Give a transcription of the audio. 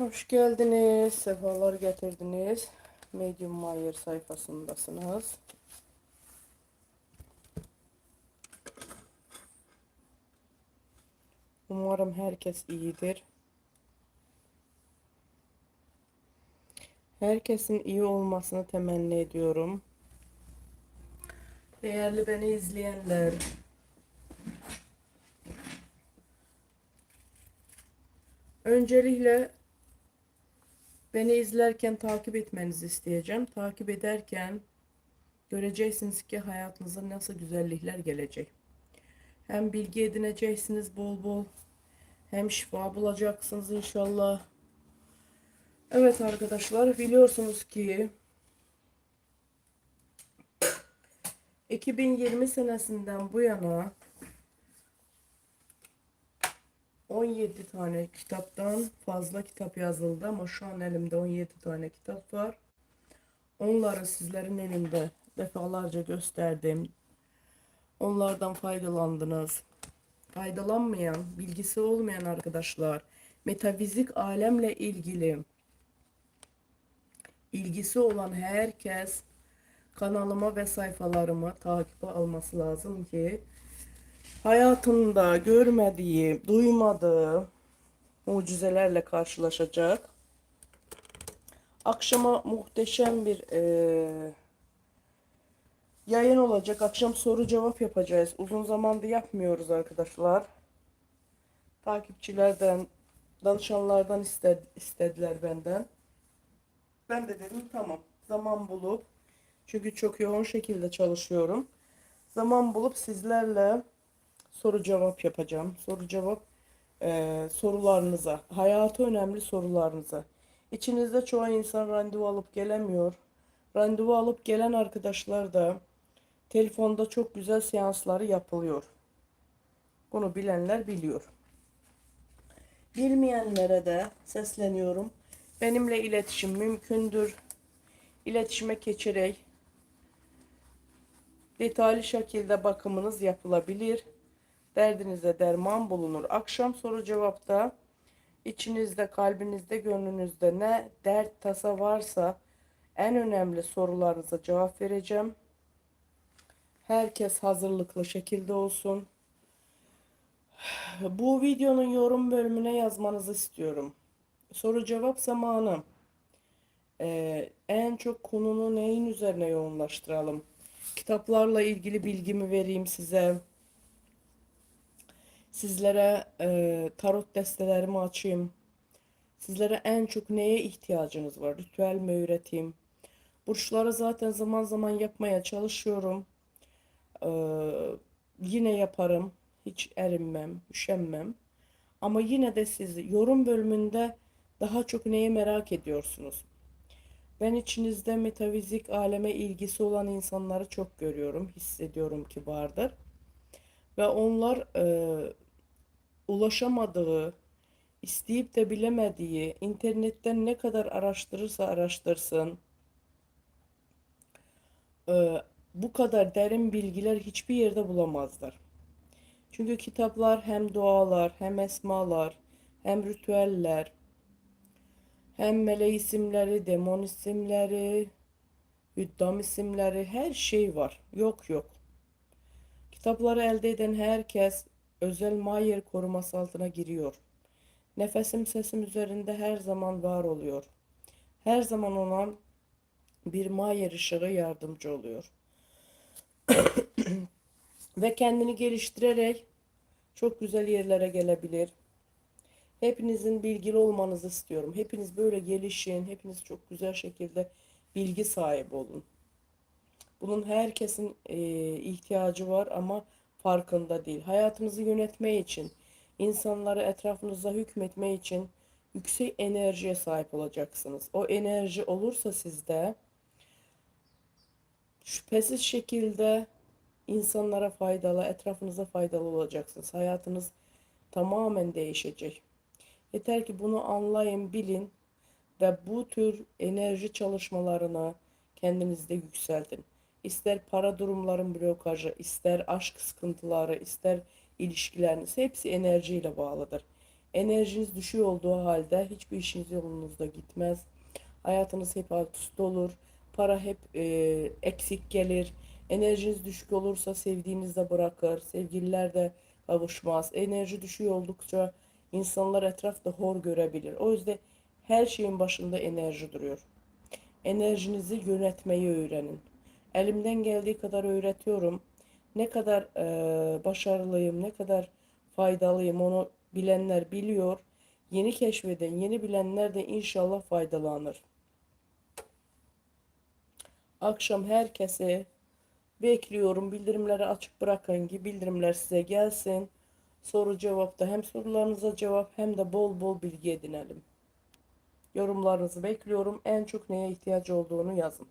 Hoş geldiniz, sefalar getirdiniz. Medium Mayer sayfasındasınız. Umarım herkes iyidir. Herkesin iyi olmasını temenni ediyorum. Değerli beni izleyenler, öncelikle Beni izlerken takip etmenizi isteyeceğim. Takip ederken göreceksiniz ki hayatınıza nasıl güzellikler gelecek. Hem bilgi edineceksiniz bol bol. Hem şifa bulacaksınız inşallah. Evet arkadaşlar biliyorsunuz ki 2020 senesinden bu yana 17 tane kitaptan fazla kitap yazıldı ama şu an elimde 17 tane kitap var. Onları sizlerin elinde defalarca gösterdim. Onlardan faydalandınız. Faydalanmayan, bilgisi olmayan arkadaşlar, metafizik alemle ilgili ilgisi olan herkes kanalıma ve sayfalarıma takip alması lazım ki hayatında görmediği, duymadığı mucizelerle karşılaşacak. Akşama muhteşem bir e, yayın olacak. Akşam soru cevap yapacağız. Uzun zamandır yapmıyoruz arkadaşlar. Takipçilerden, danışanlardan isted, istediler benden. Ben de dedim tamam. Zaman bulup çünkü çok yoğun şekilde çalışıyorum. Zaman bulup sizlerle soru cevap yapacağım. Soru cevap e, sorularınıza, hayatı önemli sorularınıza. İçinizde çoğu insan randevu alıp gelemiyor. Randevu alıp gelen arkadaşlar da telefonda çok güzel seansları yapılıyor. Bunu bilenler biliyor. Bilmeyenlere de sesleniyorum. Benimle iletişim mümkündür. İletişime geçerek detaylı şekilde bakımınız yapılabilir. Derdinize derman bulunur. Akşam soru cevapta içinizde, kalbinizde, gönlünüzde ne dert tasa varsa en önemli sorularınıza cevap vereceğim. Herkes hazırlıklı şekilde olsun. Bu videonun yorum bölümüne yazmanızı istiyorum. Soru cevap zamanı. Ee, en çok konunu neyin üzerine yoğunlaştıralım? Kitaplarla ilgili bilgimi vereyim size. Sizlere e, tarot destelerimi açayım. Sizlere en çok neye ihtiyacınız var? Ritüel mi öğreteyim? Burçları zaten zaman zaman yapmaya çalışıyorum. Ee, yine yaparım. Hiç erinmem, üşenmem. Ama yine de siz yorum bölümünde daha çok neyi merak ediyorsunuz? Ben içinizde metafizik aleme ilgisi olan insanları çok görüyorum. Hissediyorum ki vardır. Ve onlar e, ulaşamadığı, isteyip de bilemediği, internetten ne kadar araştırırsa araştırsın, e, bu kadar derin bilgiler hiçbir yerde bulamazlar. Çünkü kitaplar hem dualar, hem esmalar, hem ritüeller, hem mele isimleri, demon isimleri, hüddam isimleri, her şey var. Yok yok. Kitapları elde eden herkes özel Mayer koruması altına giriyor. Nefesim sesim üzerinde her zaman var oluyor. Her zaman ona bir Mayer ışığı yardımcı oluyor. Ve kendini geliştirerek çok güzel yerlere gelebilir. Hepinizin bilgili olmanızı istiyorum. Hepiniz böyle gelişin. Hepiniz çok güzel şekilde bilgi sahibi olun. Bunun herkesin e, ihtiyacı var ama farkında değil. Hayatınızı yönetme için, insanları etrafınıza hükmetme için yüksek enerjiye sahip olacaksınız. O enerji olursa sizde şüphesiz şekilde insanlara faydalı, etrafınıza faydalı olacaksınız. Hayatınız tamamen değişecek. Yeter ki bunu anlayın, bilin ve bu tür enerji çalışmalarına kendinizde yükseltin. İster para durumların blokajı, ister aşk sıkıntıları, ister ilişkileriniz hepsi enerjiyle bağlıdır. Enerjiniz düşüyor olduğu halde hiçbir işiniz yolunuzda gitmez. Hayatınız hep alt üst olur. Para hep e, eksik gelir. Enerjiniz düşük olursa sevdiğiniz de bırakır. Sevgililer de kavuşmaz. Enerji düşüyor oldukça insanlar etrafta hor görebilir. O yüzden her şeyin başında enerji duruyor. Enerjinizi yönetmeyi öğrenin. Elimden geldiği kadar öğretiyorum. Ne kadar e, başarılıyım, ne kadar faydalıyım onu bilenler biliyor. Yeni keşfeden, yeni bilenler de inşallah faydalanır. Akşam herkese bekliyorum. Bildirimleri açık bırakın ki bildirimler size gelsin. Soru cevapta hem sorularınıza cevap hem de bol bol bilgi edinelim. Yorumlarınızı bekliyorum. En çok neye ihtiyacı olduğunu yazın.